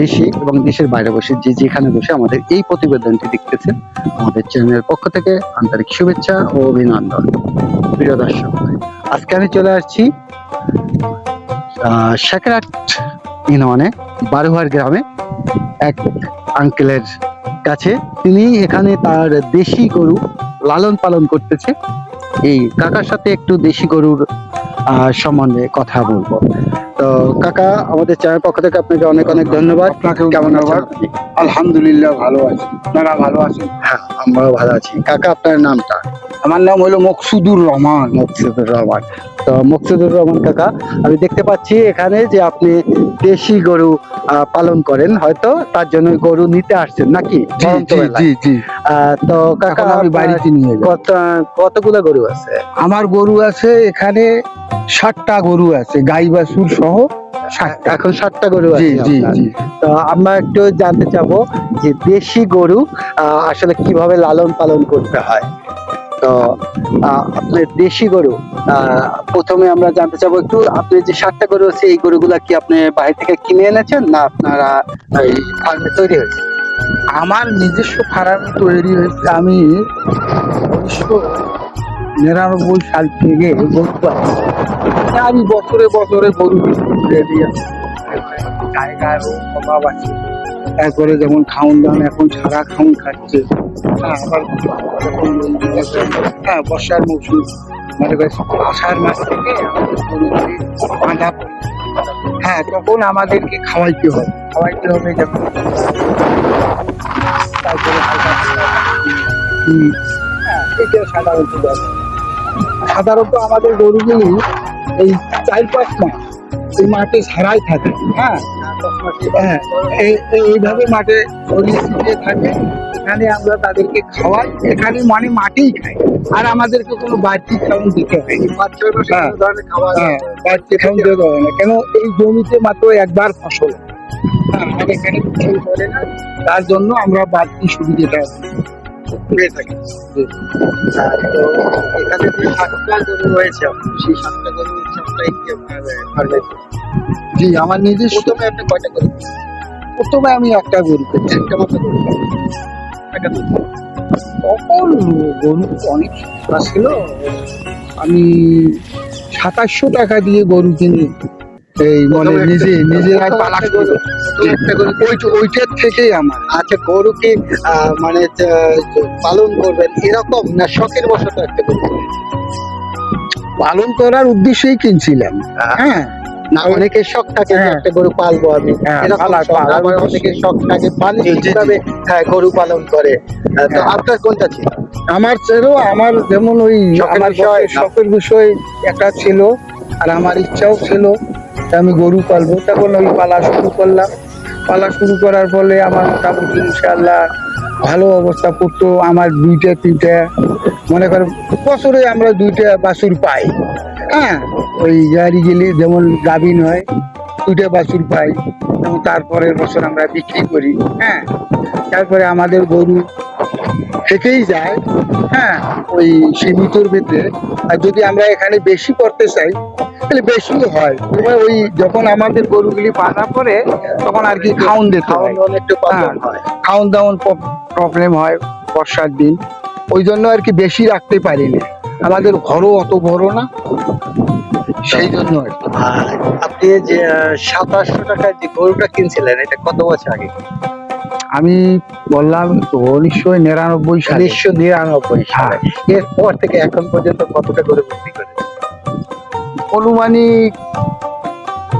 দেশে এবং দেশের বাইরে বসে যে যেখানে বসে আমাদের এই প্রতিবেদনটি দেখতেছেন, আমাদের চ্যানেলের পক্ষ থেকে আন্তরিক শুভেচ্ছা ও অভিনন্দন। প্রিয় দর্শক, আজকে আমি চলে আসছি শেখরাট ইউনিয়নে বারুহার গ্রামে এক আঙ্কেলের কাছে। তিনি এখানে তার দেশি গরু লালন পালন করতেছে। এই কাকার সাথে একটু দেশি গরুর সম্বন্ধে কথা বলব। তো কাকা আমাদের চ্যানেল পক্ষ থেকে আপনাকে অনেক অনেক ধন্যবাদ। কেমন আছেন? আলহামদুলিল্লাহ ভালো আছি। আপনারা ভালো আছেন? হ্যাঁ আমরাও ভালো আছি। কাকা আপনার নামটা? আমার নাম হলো মকসুদুর রহমান। মকসুদুর রহমান। তো মকসুদুর রহমান কাকা আমি দেখতে পাচ্ছি এখানে যে আপনি দেশি গরু পালন করেন হয়তো তার জন্য গরু নিতে আসছেন নাকি? জি জি তো কাকা আমি বাড়িতে নিয়ে কত কতগুলো গরু আছে? আমার গরু আছে এখানে ষাটটা গরু আছে গাই বাছুর সহ এখন সাতটা গরু আছে জি জি। তো আমরা একটু জানতে চাবো যে দেশি গরু আহ, আসলে কীভাবে লালন পালন করতে হয়? তো আপনার দেশি গরু প্রথমে আমরা জানতে চাবো একটু, আপনি যে সাতটা গরু আছে, এই গরুগুলা কি আপনি বাইরে থেকে কিনে এনেছেন, না আপনারা ফার্মে তৈরি হয়েছে? আমার নিজস্ব ফার্ম তৈরি হয়েছে, আমি উনিশশো নিরানব্বই সাল থেকে গরু আমি বছরে বছরে গরু দিয়ে অভাব আছে। তারপরে যেমন খাউন দান এখন সারা খাউন খাচ্ছে। হ্যাঁ আবার হ্যাঁ বর্ষার মৌসুম মানে আষাঢ় মাস থেকে বাঁধা হ্যাঁ তখন আমাদেরকে খাওয়াইতে হবে খাওয়াইতে হবে যেমন তারপরে হ্যাঁ, সাধারণত সাধারণত আমাদের গরুগুলি এই চার পাঁচ মাস এই মাঠে ছাড়াই থাকে হ্যাঁ? হ্যাঁ এই- এই- এইভাবে মাঠে ছড়িয়ে ছিটিয়ে থাকে এখানে আমরা তাদেরকে খাওয়াই এখানে মানে মাঠেই খাই আর আমাদেরকে কোনো বাড়তি খাওয়ান দিতে হয়। হ্যাঁ, হ্যাঁ, বাড়তি খাওয়ান দিতে হবে না কেন এই জমিতে মাত্র একবার ফসল হ্যাঁ, এখানে তার জন্য আমরা বাড়তি সুবিধাটা পেয়ে থাকি। তো এখানে যে সাতটা গরু রয়েছে সেই সাতটা গরু সবটাই কি আপনার ফার্মে জি আমার নিজস্ব প্রথমে আপনি কয়টা গরু প্রথমে আমি একটা গরু একটা মাত্র গরু একটা তখন গরু অনেক ছিল। আমি সাতাশশো টাকা দিয়ে গরু কিনি এই মানে নিজে পালা ওইটার থেকেই আমার। আচ্ছা গরু কি মানে পালন করবেন এরকম না শখের বশত একটা গরু? পালন করার উদ্দেশ্যেই কিনছিলাম। হ্যাঁ। না অনেকের শখ থাকে হ্যাঁ। একটা গরু পালবো আমি। হ্যাঁ, শখ, অনেকের শখ থাকে। কীভাবে হ্যাঁ, গরু পালন করে। তো হ্যাঁ। আপনার কোনটা ছিল? আমার ছিল আমার যেমন ওই শখের আমার বিষয় শখের বিষয় একটা ছিল আর আমার ইচ্ছাও ছিল। আমি গরু পালবো। তখন ওই পালা শুরু করলাম। পালা শুরু করার ফলে আমার মোটামুটি ইনশাল্লাহ ভালো অবস্থা পড়তো। আমার দুইটা, তিনটা, মনে করেন বছরে আমরা দুইটা বাছুর পাই। হ্যাঁ ওই গাড়ি গেলে যেমন গাভিন হয় দুইটা বাছুর পাই। এবং তারপরের বছর আমরা বিক্রি করি। হ্যাঁ তারপরে আমাদের গরু থেকেই যায়। হ্যাঁ ওই সীমিতর ভিতরে আর যদি আমরা এখানে বেশি করতে চাই তাহলে বেশি হয়। এবার ওই যখন আমাদের গরুগুলি পড়ে তখন আর কি খাউন দিতে হয়। হ্যাঁ। হয়। খাউন দাউন প্রবলেম হয় বর্ষার দিন। ওই জন্য আর কি বেশি রাখতে পারি না আমাদের ঘরও অত বড় না সেই জন্য আর কি। আপনি যে সাতাশশো টাকার যে গরুটা কিনছিলেন এটা কত বছর আগে? আমি বললাম তো উনিশশো নিরানব্বই সালে। উনিশশো নিরানব্বই সালে। এরপর থেকে এখন পর্যন্ত কতটা গরু বিক্রি করে অনুমানিক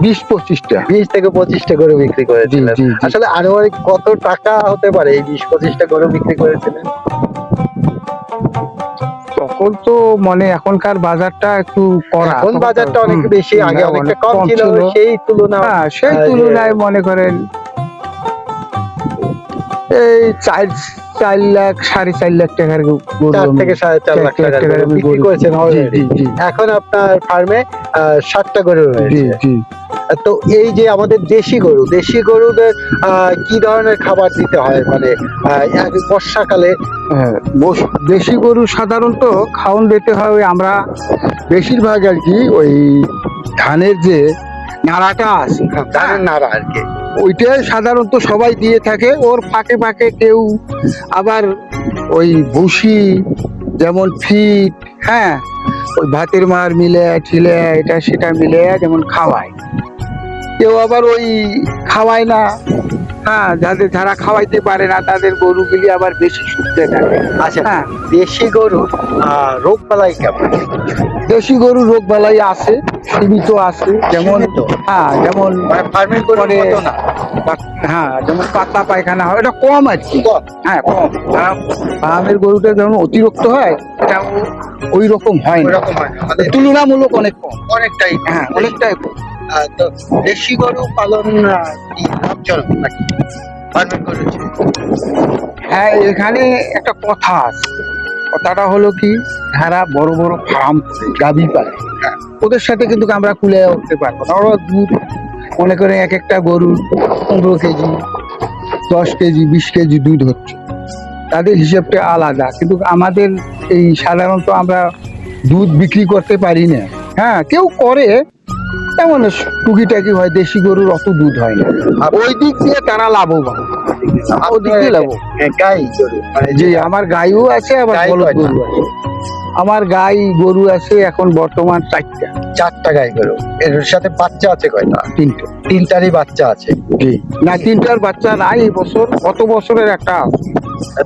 বিশ পঁচিশটা বিশ থেকে পঁচিশটা গরু বিক্রি করেছিলেন। আসলে আনুমানিক কত টাকা হতে পারে এই বিশ পঁচিশটা গরু বিক্রি করেছিলেন? তখন তো মানে এখনকার বাজারটা একটু করা এখন বাজারটা অনেক বেশি আগে অনেকটা কম ছিল সেই তুলনা হ্যাঁ সেই তুলনায় মনে করেন এই চার চার লাখ সাড়ে চার লাখ টাকার চার থেকে সাড়ে চার লাখ টাকা টাকার বিক্রি করেছেন এখন আপনার ফার্মে ষাটটা গরু রয়েছে। তো এই যে আমাদের দেশি গরু দেশি গরুদের কি ধরনের খাবার দিতে হয়? মানে বর্ষাকালে? হ্যাঁ, দেশি গরু সাধারণত খাওয়ান দিতে হয় আমরা বেশিরভাগ আর কি ওই ধানের যে নাড়াটা আছে ধানের নাড়া আর কি। ওইটাই সাধারণত সবাই দিয়ে থাকে। ওর ফাঁকে ফাঁকে কেউ আবার ওই ভুসি যেমন ফিট হ্যাঁ ওই ভাতের মার মিলে ঠিলে এটা সেটা মিলে যেমন খাওয়ায়। কেউ আবার ওই খাওয়ায় না। হ্যাঁ যাদের যারা খাওয়াইতে পারে না তাদের গরুগুলি আবার বেশি শুকতে থাকে আচ্ছা হ্যাঁ। দেশি গরু রোগ বালাই কেমন? দেশি গরু রোগ বালাই আছে সীমিত আছে। যেমন? হ্যাঁ যেমন মানে ফার্মের গরু পরে- মতো না? হ্যাঁ যেমন পাতলা পায়খানা হয় এটা কম আর কি। হ্যাঁ কম। ফার্মের গরুটা যেমন অতিরিক্ত হয় এটা ওই রকম হয় না। মানে তুলনামূলক অনেক কম। অনেকটাই হ্যাঁ অনেকটাই কম। তো দেশি গরু পালন লাভজনক নাকি? গরু? হ্যাঁ এখানে একটা কথা আছে। কথাটা হলো কি যারা বড় বড় ফার্ম গাভি পালে। হ্যাঁ। ওদের সাথে কিন্তু আমরা কুলে উঠতে পারব না। ওরা দুধ মনে করে এক একটা গরুর পনেরো কেজি দশ কেজি বিশ কেজি দুধ হচ্ছে। তাদের হিসেবটা আলাদা। কিন্তু আমাদের এই সাধারণত আমরা দুধ বিক্রি করতে পারি না। হ্যাঁ কেউ করে তেমন টুকিটাকি হয় দেশি গরুর অত দুধ হয় না। আর ওই দিক দিয়ে তারা লাভবান। ওই দিক দিয়ে লাভ হ্যাঁ, গাই মানে জি আমার গাইও আছে আবার গাই বলদ গরু আছে। আমার গাই গরু আছে এখন বর্তমান চারটা। চারটা গাই গরু। এর সাথে বাচ্চা আছে কয়টা? তিনটে। তিনটারই বাচ্চা আছে। জি। না তিনটার বাচ্চা নাই এই বছর গত বছরের একটা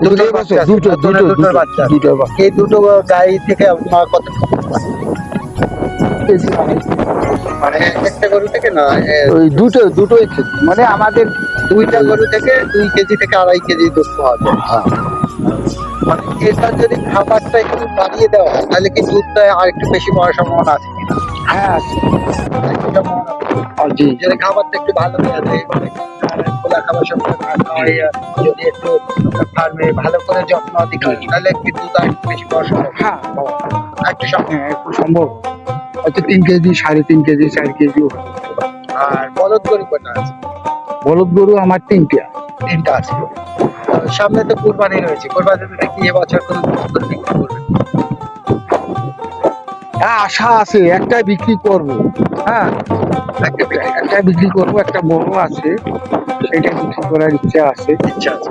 দুটো বাচ্চা বছর দুটো দুটো দুটো বাচ্চা দুটো এই দুটো গাই থেকে কত কেজি মানে একটা গরু থেকে না ওই দুটো দুটোই মানে আমাদের দুইটা গরু থেকে দুই কেজি থেকে আড়াই কেজি দুধ পাওয়া যায়। হ্যাঁ, মানে এটা যদি খাবারটা একটু বাড়িয়ে দেওয়া হয় তাহলে কি দুধটা আর একটু বেশি পাওয়ার সম্ভাবনা আছে কিনা হ্যাঁ আছে। একটু সম্ভাবনা যদি খাবারটা একটু ভালো দেওয়া যায় মানে খোলা খাবার সব না যদি একটু ফার্মে ভালো করে যত্ন হয় তাহলে কি দুধ আর একটু বেশি সম্ভাবনা হ্যাঁ বাবা, সম্ভব। হ্যাঁ একটু সম্ভব। হয়তো তিন কেজি সাড়ে তিন কেজি চার কেজিও আর বলদ গরু কটা আছে? বলদ গরু আমার তিনটে তিনটা আছে। সামনে তো কুরবানি রয়েছে। কুরবানিতে কি এবছর কোনো বিক্রি করবে হ্যাঁ আশা আছে একটা বিক্রি করব। হ্যাঁ। একটা একটা বিক্রি করব একটা বড় আছে। সেটা বিক্রি করার ইচ্ছা আছে। ইচ্ছা আছে।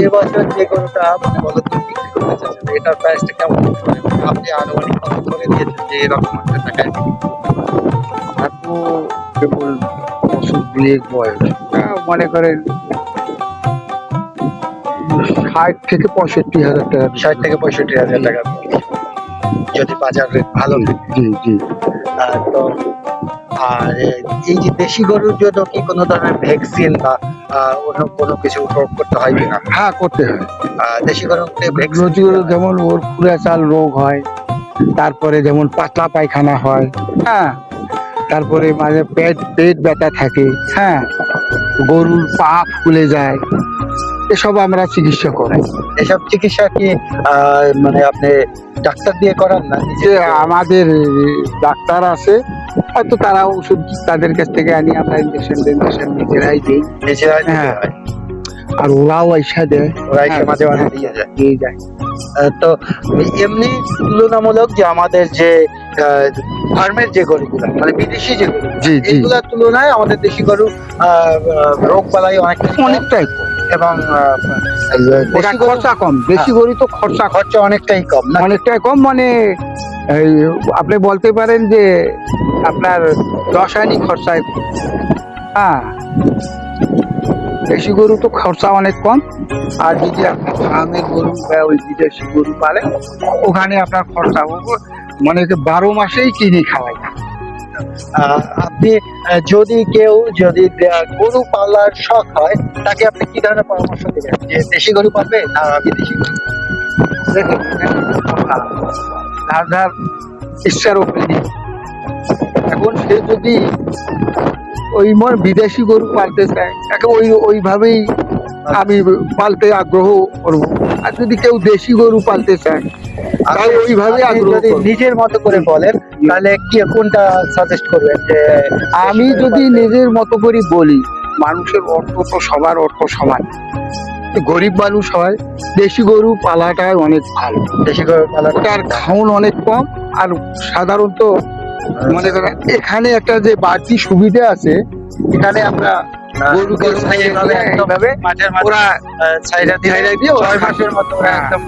এবছর যে গরুটা মানে বলদ গরু বিক্রি করতে চাচ্ছেন এটার প্রাইসটা কেমন? হতে মানে আপনি আনুমানিক কত করে দিয়েছেন যে এরকম একটা টাকায়? বিক্রি আর তো কেবল বছর দুয়েক বয়স মনে করেন ষাট থেকে পঁয়ষট্টি হাজার টাকা ষাট থেকে পঁয়ষট্টি হাজার টাকা যদি বাজার রেট ভালো জি জি। আর তো আর এই যে দেশি গরুর জন্য কি কোনো ধরনের ভ্যাকসিন বা অন্য কোনো কিছু প্রয়োগ করতে হয় কিনা? হ্যাঁ করতে হয়। দেশি গরুতে ভ্যাকসিন যেমন ওর পুরা চাল রোগ হয় তারপরে যেমন পাতলা পায়খানা হয় হ্যাঁ তারপরে মাঝে পেট পেট ব্যথা থাকে হ্যাঁ গরুর পা ফুলে যায় এসব আমরা চিকিৎসা করাই। এসব চিকিৎসা কি মানে আপনি ডাক্তার দিয়ে করান না? যে আমাদের ডাক্তার আছে হয়তো তারা ওষুধ তাদের কাছ থেকে আনি আমরা ইঞ্জেকশন ইঞ্জেকশন নিজেরাই দিই। নিজেরাই হ্যাঁ। আর ওরাও এসা দেয়। ওরা এসে হ্যাঁ, মাঝে মাঝে হ্যাঁ, দিয়ে যায়। দিয়ে যায়। তো এমনি তুলনামূলক যে আমাদের যে ফার্মের যে গরুগুলো মানে বিদেশি যে গরু এগুলোর তুলনায় আমাদের দেশি গরু রোগ বালাই অনেকটা অনেকটাই কম। এবং খরচা কম। বেশি গরু তো খরচা খরচা অনেকটাই কম অনেকটাই কম মানে আপনি বলতে পারেন যে আপনার রাসায়নিক খরচায় হ্যাঁ। দেশি গরু তো খরচা অনেক কম। আর যদি আপনি ফার্মের গরু বা ওই বিদেশি গরু পালেন ওখানে আপনার খরচা হবে মানে যে বারো মাসেই কিনে খাওয়াই। আপনি যদি কেউ যদি গরু পালার শখ হয় তাকে আপনি কি ধরনের পরামর্শ দেবেন? যে দেশি গরু পালবে না বিদেশি গরু? দেখেন ধার ধার ইচ্ছার উপরে এখন সে যদি ওই মন বিদেশি গরু পালতে চায় তাকে ওই ওইভাবেই আমি পালতে আগ্রহ করব। আর যদি কেউ দেশি গরু পালতে চায় তাই ওইভাবে আগ্রহ নিজের মতো করে বলেন তাহলে কি কোনটা সাজেস্ট করবেন যে আমি যদি নিজের মতো করে বলি মানুষের অর্থ তো সবার অর্থ সমান। গরিব মানুষ হয় দেশি গরু পালাটাই অনেক ভালো। দেশি গরু পালাটার খাউন অনেক কম আর সাধারণত মনে করেন এখানে একটা যে বাড়তি সুবিধা আছে এখানে আমরা গরুকে এইভাবে এইভাবে ওরা সাইডা ছাইড়া দিয়ে ছয় মাসের মতো ওরা। একদম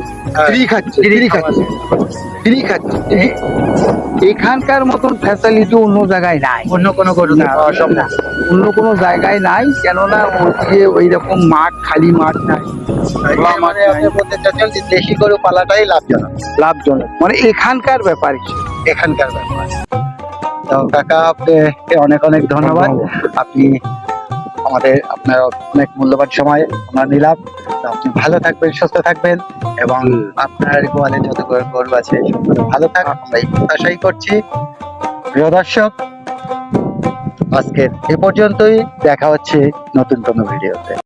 ফ্রি খাচ্ছে ফ্রি খাচ্ছে। ফ্রি খাচ্ছে। এখানকার মতন ফ্যাসিলিটি অন্য জায়গায় নাই। অন্য কোনো না, অন্য কোনো জায়গায় নাই কেননা ওইদিকে ওই রকম মাঠ খালি মাঠ নাই। আপনি দেশি গরু পালাটাই লাভজনক। লাভজনক। মানে এখানকার ব্যাপার এখানকার ব্যাপার। তো কাকা আপনাকে অনেক অনেক ধন্যবাদ। আপনি আমাদের আপনার অনেক মূল্যবান সময় আমরা নিলাম। আপনি ভালো থাকবেন, সুস্থ থাকবেন এবং আপনার গোয়ালে যত গরু- আছে সবগুলো ভালো থাক। আমরা এই প্রত্যাশাই করছি। প্রিয় দর্শক, আজকের এ পর্যন্তই। দেখা হচ্ছে নতুন কোনো ভিডিওতে।